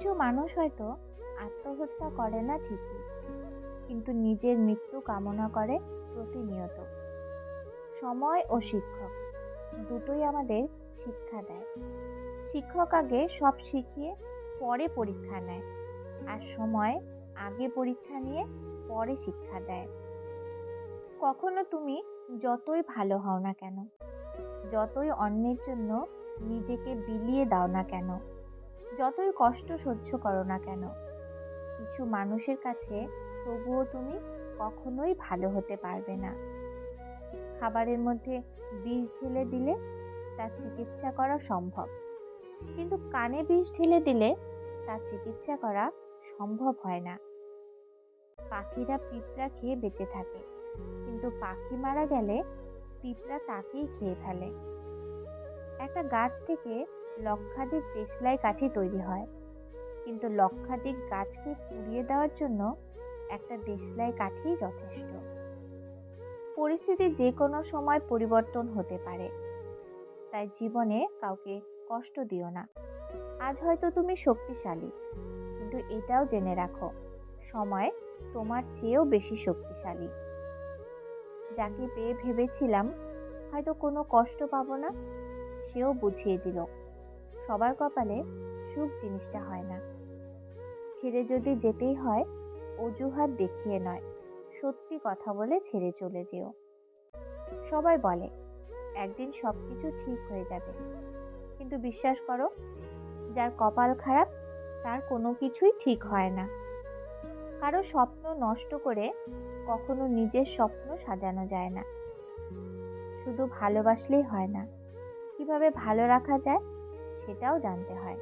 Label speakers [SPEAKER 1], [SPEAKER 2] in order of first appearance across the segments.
[SPEAKER 1] কিছু মানুষ হয়তো আত্মহত্যা করে না ঠিকই, কিন্তু নিজের মৃত্যু কামনা করে প্রতিনিয়ত। সময় ও শিক্ষক, দুটোই আমাদের শিক্ষা দেয়। শিক্ষক আগে সব শিখিয়ে পরে পরীক্ষা নেয়, আর সময় আগে পরীক্ষা নিয়ে পরে শিক্ষা দেয়। কখনো তুমি যতই ভালো হও না কেন, যতই অন্যের জন্য নিজেকে বিলিয়ে দাও না কেন যতই কষ্ট সহ্য করো না কেন, কিছু মানুষের কাছে তবুও তুমি কখনোই ভালো হতে পারবে না। খাবারের মধ্যে বিষ ঢেলে দিলে তার চিকিৎসা করা সম্ভব, কিন্তু কানে বিষ ঢেলে দিলে তার চিকিৎসা করা সম্ভব হয় না। পাখিরা পিঁপড়া খেয়ে বেঁচে থাকে, কিন্তু পাখি মারা গেলে পিঁপড়া তাকেই খেয়ে ফেলে। একটা গাছ থেকে লক্ষাধিক দেশলাই কাঠি তৈরি হয়। কিন্তু লক্ষাধিক গাছকে পুড়িয়ে দেওয়ার জন্য একটা দেশলাই কাঠিই যথেষ্ট। পরিস্থিতি যে কোনো সময় পরিবর্তন হতে পারে। তাই জীবনে কাউকে কষ্ট দিও না। আজ হয়তো তুমি শক্তিশালী, কিন্তু এটাও জেনে রাখো, সময় তোমার চেয়েও বেশি শক্তিশালী। যাকে পেয়ে ভেবেছিলাম, হয়তো কোনো কষ্ট পাবো না, সেও বুঝিয়ে দিল। সবার কপালে সুখ জিনিসটা হয় না। ছেড়ে যদি যেতেই হয়, অজুহাত দেখিয়ে নয়। সত্যি কথা বলে ছেড়ে চলে যেও। সবাই বলে, একদিন সব কিছু ঠিক হয়ে যাবে। কিন্তু বিশ্বাস করো, যার কপাল খারাপ, তার কোনো কিছুই ঠিক হয় না। কারও স্বপ্ন নষ্ট করে কখনো নিজের স্বপ্ন সাজানো যায় না। শুধু ভালোবাসলেই হয় না। কীভাবে ভালো রাখা যায়? সেটাও জানতে হয়।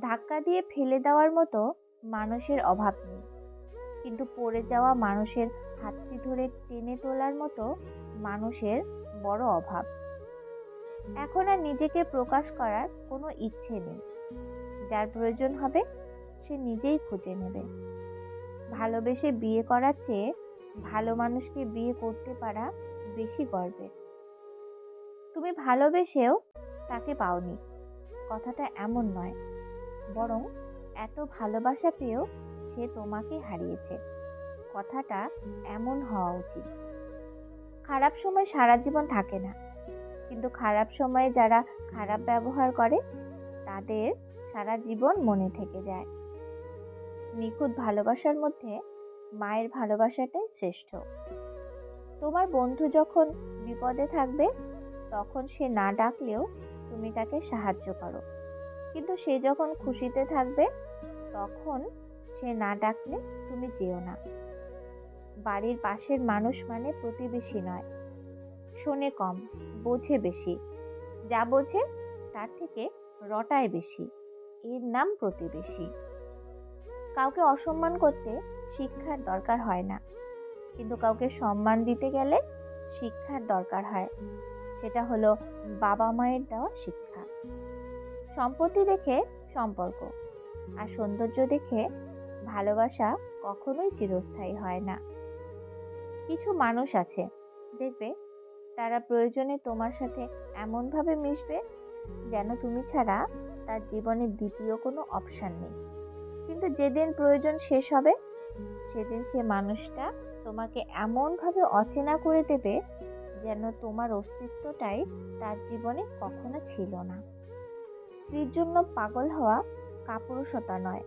[SPEAKER 1] ধাক্কা দিয়ে ফেলে দেওয়ার মতো মানুষের অভাব নেই। কিন্তু পড়ে যাওয়া মানুষের হাতটি ধরে টেনে তোলার মতো মানুষের বড় অভাব। এখন আর নিজেকে প্রকাশ করার কোনো ইচ্ছে নেই। যার প্রয়োজন হবে, সে নিজেই খুঁজে নেবে। ভালোবেসে বিয়ে করার চেয়ে ভালো মানুষকে বিয়ে করতে পারা বেশি গর্বের। তুমি ভালোবেসেও তাকে পাওনি। কথাটা এমন নয়, বরং এত ভালোবাসা পেয়েও সে তোমাকে হারিয়েছে। কথাটা এমন হওয়া উচিত। খারাপ সময় সারা জীবন থাকে না, কিন্তু খারাপ সময়ে যারা খারাপ ব্যবহার করে, তাদের সারা জীবন মনে থেকে যায়। নিখুঁত ভালোবাসার মধ্যে মায়ের ভালোবাসাটাই শ্রেষ্ঠ। তোমার বন্ধু যখন বিপদে থাকবে, তখন সে না ডাকলেও তুমি তাকে সাহায্য করো। কিন্তু সে যখন খুশিতে থাকবে, তখন সে না ডাকলে তুমি যেও না। বাড়ির পাশের মানুষ মানে প্রতিবেশী নয়। শোনে কম, বোঝে বেশি। যা বোঝে, তার থেকে রটায় বেশি। এর নাম প্রতিবেশী। কাউকে অসম্মান করতে শিক্ষার দরকার হয় না। কিন্তু কাউকে সম্মান দিতে গেলে শিক্ষার দরকার হয়। সেটা হলো বাবা মায়ের দেওয়া শিক্ষা। সম্পত্তি দেখে সম্পর্ক আর সৌন্দর্য দেখে ভালোবাসা কখনোই চিরস্থায়ী হয় না। কিছু মানুষ আছে, দেখবে তারা প্রয়োজনে তোমার সাথে এমনভাবে মিশবে যেন তুমি ছাড়া তার জীবনের দ্বিতীয় কোনো অপশান নেই। কিন্তু যেদিন প্রয়োজন শেষ হবে, সেদিন সে মানুষটা তোমাকে এমনভাবে অচেনা করে দেবে যেন তোমার অস্তিত্বটাই তার জীবনে কখনো ছিল না। স্ত্রীর জন্য পাগল হওয়া কাপুরুষতা নয়,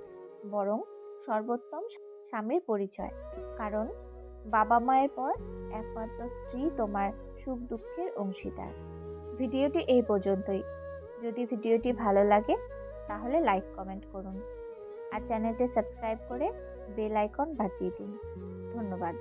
[SPEAKER 1] বরং সর্বোত্তম স্বামীর পরিচয়। কারণ বাবা মায়ের পর একমাত্র স্ত্রী তোমার সুখ দুঃখের অংশীদার। ভিডিওটি এই পর্যন্তই। যদি ভিডিওটি ভালো লাগে, তাহলে লাইক, কমেন্ট করুন। আর চ্যানেলটি সাবস্ক্রাইব করে বেল আইকন বাজিয়ে দিন। ধন্যবাদ।